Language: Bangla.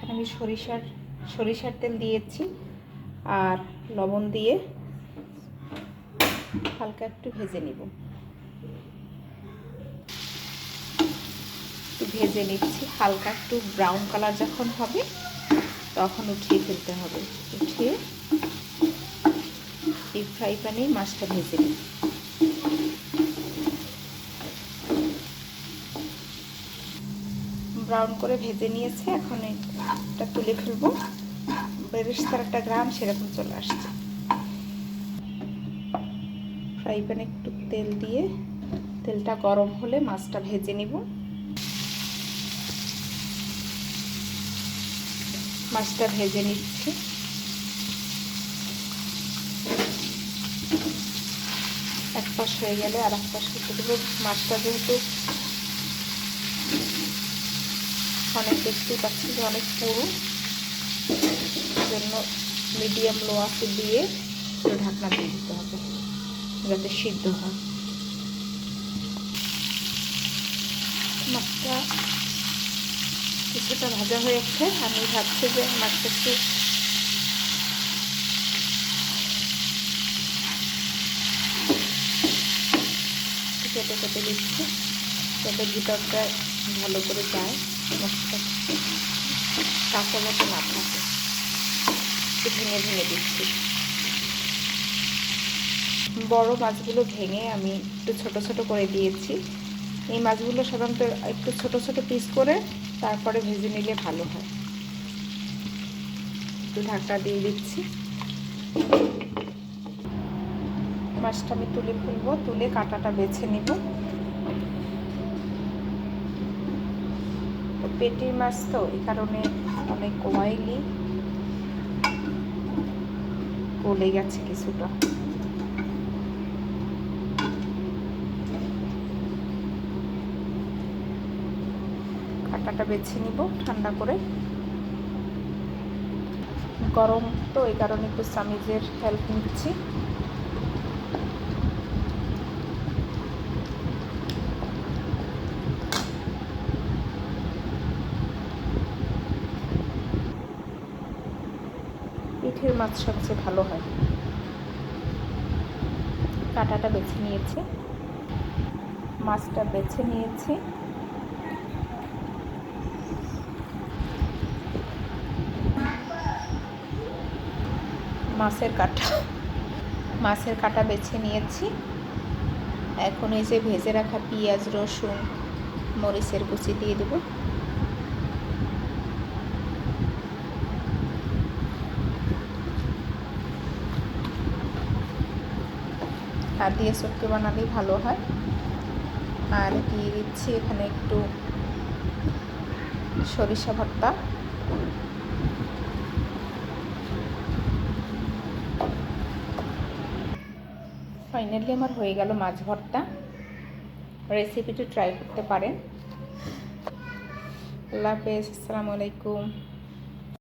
এখানে আমি সরিষার সরিষার তেল দিয়েছি আর লবণ দিয়ে হালকা একটু ভেজে নিব। ভেজে নিচ্ছি, হালকা একটু ব্রাউন কালার যখন হবে তখন উঠিয়ে ফেলতে হবে। উঠিয়ে এই ফ্রাই প্যানে মাছটা ভেজে নিই ব্রাউন করে ভেজে নিয়েছে, এখন এটা তুলে ফেলব। বেরেস্তার একটা গ্রাম সেরকম চলে আসছে। ফ্রাই প্যানে একটু তেল দিয়ে, তেলটা গরম হলে মাছটা ভেজে নিব। মাছটা ভেজে নিচ্ছি। এক পাশ হয়ে গেলে আর এক পাশ দেবো। মাছটা যেহেতু অনেক দেখতেই পাচ্ছি যে অনেক পুরো। জন্য মিডিয়াম লো আছে দিয়ে ঢাকনা দিয়ে দিতে হবে, যাতে সিদ্ধ হয়। মাছটা কিছুটা ভাজা হয়েছে আমি ভাবছি যে মাছটা একটু কেটে কেটে দিচ্ছি যাতে ভিতরটা ভালো করে যায়। কাঁচা মতো না একটু ভেঙে ভেঙে দিচ্ছি। বড় মাছগুলো ভেঙে আমি একটু ছোট ছোট করে দিয়েছি। এই মাছগুলো সাধারণত একটু ছোট ছোট পিস করে তারপরে ভেজে নিলে ভালো হয়। একটু ঢাকা দিয়ে দিচ্ছি। মাছটা আমি তুলে ফেলব, তুলে কাঁটাটা বেছে নিব। পেটির মাছ তো, এই কারণে অনেক অয়েলি গলে গেছে কিছুটা। বেছে নিব, ঠান্ডা করে। গরম তো, এই কারণে একটু সামিজের হেল্প নিচ্ছি। পিঠের মাছ সবচেয়ে ভালো হয়। কাঁটাটা বেছে নিয়েছি। মাছটা বেছে নিয়েছি। মাছের কাটা। মাছের কাটা বেছে নিয়েছি। এখন এই যে ভেজে রাখা পেঁয়াজ, রসুন, মরিচের কুচি দিয়ে দেবো। হাত দিয়ে চটকে বানালেই ভালো হয়। আর দিয়ে দিচ্ছি এখানে একটু সরিষা ভর্তা। ফাইনালি আমার হয়ে গেল মাছ ভর্তা। রেসিপিটি ট্রাই করতে পারেন। আল্লাহ হাফেজ, আসসালামু আলাইকুম।